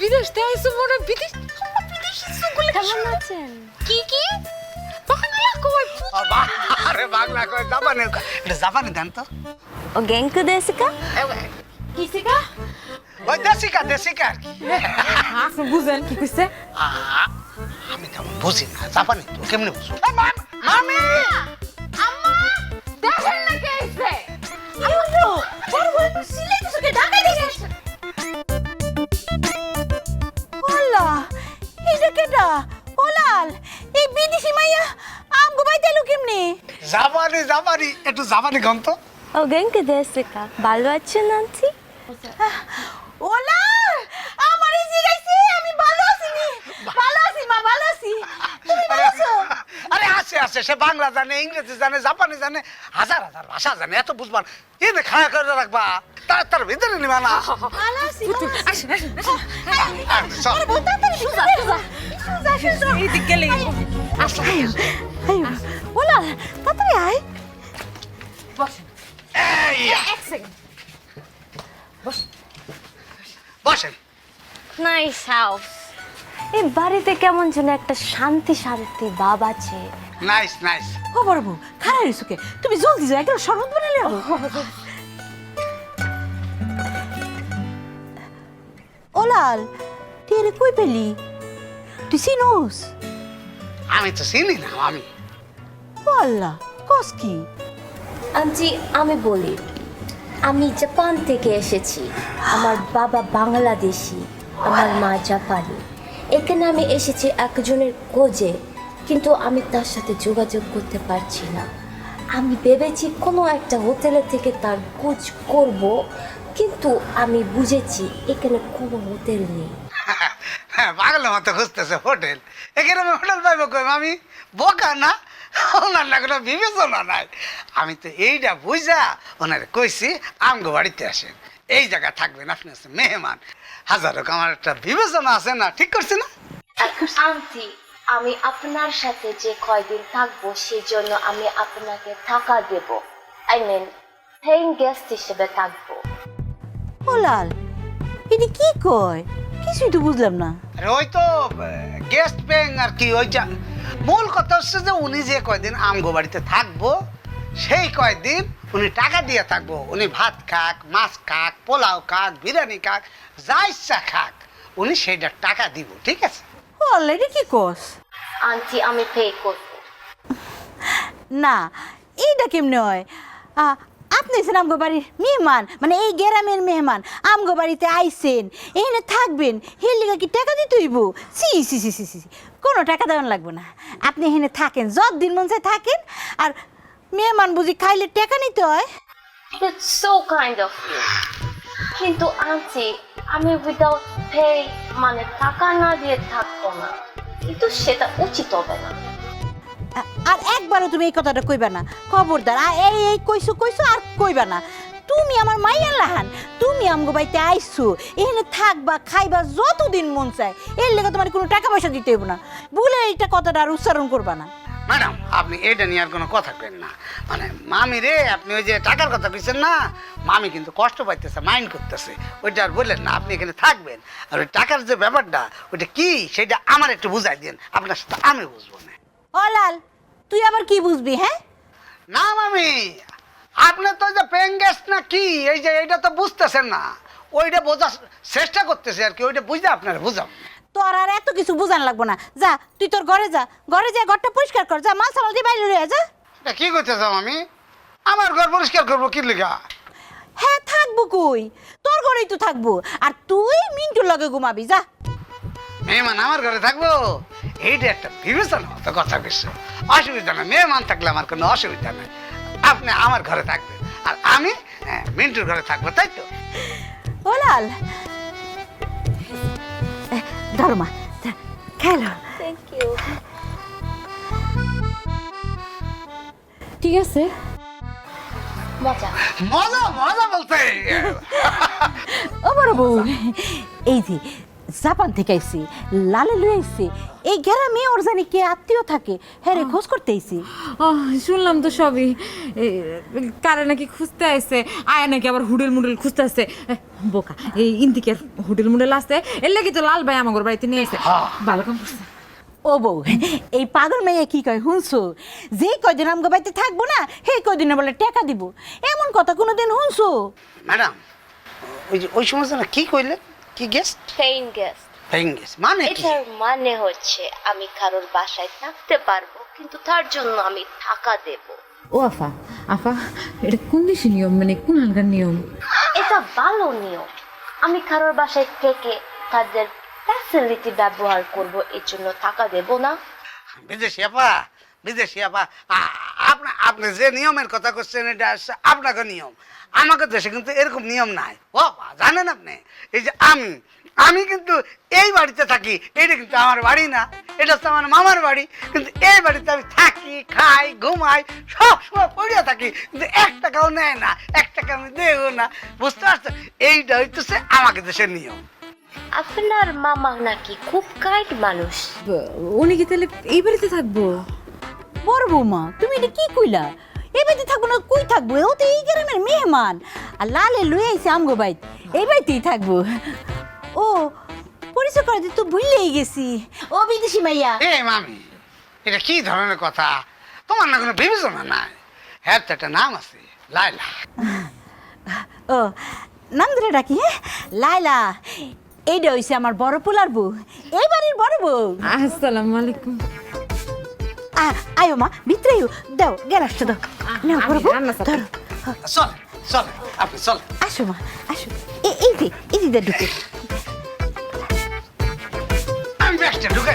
বিদেশ থেকে আইসো মনে হয় বিদেশ বিদেশি চুলগুলো কেমন আছেন? কি কি? বাংলা কই? আর বাংলা কয় জাপানি। এটা জাপানি দেন তো। ও গেঙ্কু দেশিকা? কিসিকা? ওই দেশিকা দেশিকা। আর কি আপনি বুঝেন কি কইছে? আ, আমি তেমন বুঝি না জাপানি তো কেমনে বুঝব? মামি! জাপানি জাপানি একটু জাপানি গান তো। ও গেঙ্কু দেশিকা ভালো আছেন আন্টি? ওলাল আমার এই জিগাইছে আমি ভালো আছি নি। ভালো আছি মা ভালো আছি। তুমি ভালো আছো? আরে আছে আছে সে বাংলা জানে ইংরেজি জানে জাপানি জানে হাজার হাজার ভাষা জানে এত বুঝবার এনে খায়া করে রাখবা তার তার ভিতরে নিবা না। ভালো আছি আসেন আসেন আসেন। আর সব আরে বহুত তাড়াতাড়ি সুজা সুজা সুজা সুজা এই দিক গেলে ওলাল তাড়াতাড়ি আয়। বসেন। এই, এক সেকেন্ড বসেন। নাইস হাউস এই বাড়িতে কেমন যেন একটা শান্তি শান্তি ভাব আছে। নাইস নাইস ও বড় বউ খারাপ রিসুকে তুমি জলদি যাও একটা শরবত বানালে ওলাল তুই কই পেলি? তুই চিনোস আমি তো চিনি না আমি কস কি আন্টি আমি বলি আমি জাপান থেকে এসেছি। আমার বাবা বাংলাদেশি আমার মা জাপানি। এখানে আমি এসেছি একজনের খোঁজে কিন্তু আমি তার সাথে যোগাযোগ করতে পারছি না। আমি ভেবেছি কোনো একটা হোটেলে থেকে তার খোঁজ করব কিন্তু আমি বুঝেছি এখানে কোনো হোটেল নেই। হ্যাঁ পাগলের মতো খুঁজতেছে হোটেল। এখানে আমি হোটেল পাইব কই আমি বোকা না? ওনার না কোনো বিবেচনা নাই। আমি তো এইটা বুঝা ওনারে কইছি আমগো বাড়িতে আসেন। এই জায়গা থাকবেন আপনি হচ্ছে মেহমান। হাজার হোক আমার একটা বিবেচনা আছে না ঠিক করছি না? আন্টি আমি আপনার সাথে যে কয়দিন থাকব সেই জন্য আমি আপনাকে টাকা দেব। আই মিন পেইং গেস্ট হিসেবে থাকব। ওলাল এটি কি কয়? কিছুই তো বুঝলাম না। আরে ওই তো গেস্ট পেং আর কি ওই যা মূল কথা হচ্ছে যে উনি যে কয়দিন আমগো বাড়িতে থাকব সেই কয়দিন উনি টাকা দিয়ে থাকব। উনি ভাত খাক মাছ খাক পোলাও খাক বিরিয়ানি খাক যা ইচ্ছা খাক উনি সেইটার টাকা দিব ঠিক আছে? এটি কি কস? আন্টি আমি পে করব। না এইটা কেমনে হয়? আপনি এসেন আমগো বাড়ির মেহমান মানে এই গ্রামের মেহমান, আমগো বাড়িতে আইসেন এখানে থাকবেন হের লিগা কি টাকা দিতে হইব? সি সি সি সি সি কোনো টাকা দেওয়ান লাগবে না। আপনি এখানে থাকেন যত দিন মন চায় থাকেন, আর মেহমান বুঝি খাইলে টাকা নিতে হয়। It's so kind of you কিন্তু আন্টি, আমি উইদাউট পে মানে টাকা না দিয়ে থাকব না। কিন্তু সেটা উচিত হবে না। আর একবারও তুমি এই কথাটা কইবা না। খবরদার আ, এই এই কইছো কইছো আর কইবা না। তুমি আমার মাইয়ার লাহান তুমি আমগো বাড়িতে আইছো এখানে থাকবা খাইবা যতদিন মন চায় এর লেগে তোমার কোনো টাকা পয়সা দিতে হইব না। ভুলে এইটা কথাটা আর উচ্চারণ করবা না। ম্যাডাম আপনি এটা নিয়ে আর কোনো কথা কেন না। মানে মামি রে আপনি ওই যে টাকার কথা কইছেন না মামি কিন্তু কষ্ট পাইতেছে মাইন্ড করতেছে। ওইটা আর বললেন না আপনি এখানে থাকবেন। আর ওই টাকার যে ব্যাপারটা ওইটা কি সেটা আমার একটু বুঝাই দিন আপনার সাথে আমি বুঝব না। ও লাল তুই আবার কি বুঝবি হ্যাঁ? না মামি আপনি তো যে পেন গ্যাস না কি এই যে এইটা তো বুঝতেছেন না। ওইটা বোঝার চেষ্টা করতেছে আর কি ওইটা বুঝতে আপনারা বুঝাম তোর আর এত কিছু বুঝান লাগবো না। যা তুই তোর ঘরে যা ঘরে যা ঘরটা পরিষ্কার কর যা মাল সামাল দিয়ে বাইরে রয়ে যা। এটা কি করতেছাম আমি আমার ঘর পরিষ্কার করব কি লিখা হ্যাঁ থাকব কই? তোর ঘরেই তো থাকব। আর তুই মিন্টুর লগে ঘুমাবি যা। মেহমান আমার ঘরে থাকব? এইটা একটা বিবেচনা মতো কথা কিছু অসুবিধা না মেহমান থাকলে আমার কোনো অসুবিধা নেই। আপনি আমার ঘরে থাকবেন আর আমি হ্যাঁ, মিন্টুর ঘরে থাকব তাই তো? ও লাল। ধরো মা খেলো। থ্যাংক ইউ ঠিক আছে। মজা। মজা মজা বলতে। ও বড় বউ। এই যে জাপান থেকে আইছি লালে লুই আইছি এই গ্রামে ওর জানি কে আত্মীয় থাকে হ্যাঁ রে খোঁজ করতে আইছি। ও শুনলাম তো সবই। এ, কারে নাকি খুঁজতে আসছে আয়া নাকি আবার হুডেল মুডেল খুঁজতে আসছে এ, বোকা এই ইন্দিকের হুডেল মুডেল আসছে এর লেগে তো লাল ভাই আমার বাড়িতে নিয়ে এসে ভালো কাম করছে। ও বউ এই পাগল মেয়ে কি কয় শুনছো? যেই কয়দিন আমগো বাড়িতে থাকব না সেই কয়দিনে বলে টাকা দিব। এমন কথা কোনোদিন শুনছো? ম্যাডাম ওই যে ওই সময় যেন কি কইলে কি guest pain guest paying guest মানে কি? এটার মানে হচ্ছে আমি কারোর বাসায় থাকতে পারব কিন্তু তার জন্য আমি টাকা দেব। ও আফা আফা এটা কোন দেশের নিয়ম? মানে কোন হালকার নিয়ম? এটা ভালো নিয়ম। আমি কারোর বাসায় থেকে তাদের ফ্যাসিলিটি ব্যবহার করব এর জন্য টাকা দেব না। বিদেশি আপা বিদেশি আপা আপনা আপনি যে নিয়মের কথা করছেন এটা আপনাকে নিয়ম। আমাকে দেশে কিন্তু এরকম নিয়ম নাই। ও জানেন আপনি? এই যে আমি আমি কিন্তু এই বাড়িতে থাকি এটা কিন্তু আমার বাড়ি না। এটা হচ্ছে আমার মামার বাড়ি। কিন্তু এই বাড়িতে আমি থাকি খাই ঘুমাই সব সময় পড়িয়া থাকি। কিন্তু এক টাকাও নেয় না এক টাকা আমি দেবো না। বুঝতে পারছেন? এইটা হইতেছে আমাকে দেশের নিয়ম। আপনার মামা নাকি খুব কাইট মানুষ। উনি কি তাহলে এই বাড়িতে থাকব? বড় বৌমা তুমি এটা কি কইলা? এই বাড়িতে থাকব না কই থাকব? ও তো এই গ্রামের মেহমান। আর লালে লুই আইছে আমগো বাইত এই বাড়িতেই থাকব। ও পরিচয় করে দিতে তো ভুললেই গেছি। ও বিদেশি মাইয়া এই মামি এটা কি ধরনের কথা? তোমার না কোনো বিবেচনা নাই। হ্যাঁ তো একটা নাম আছে লাইলা ও নাম ধরে ডাকি হ্যাঁ? লাইলা এইটা হইছে আমার বড় পোলার বউ। এই বাড়ির বড় বউ। আসসালামু আলাইকুম। আয়ো মা ভিতরে দাও গ্যালাসটা দাও রান্না চাপাই। ধরো চল চল আপনি চল। আসো মা আসো। এই এই যে এই যে ঢুকে। আমি ব্যাগটা ঢুকে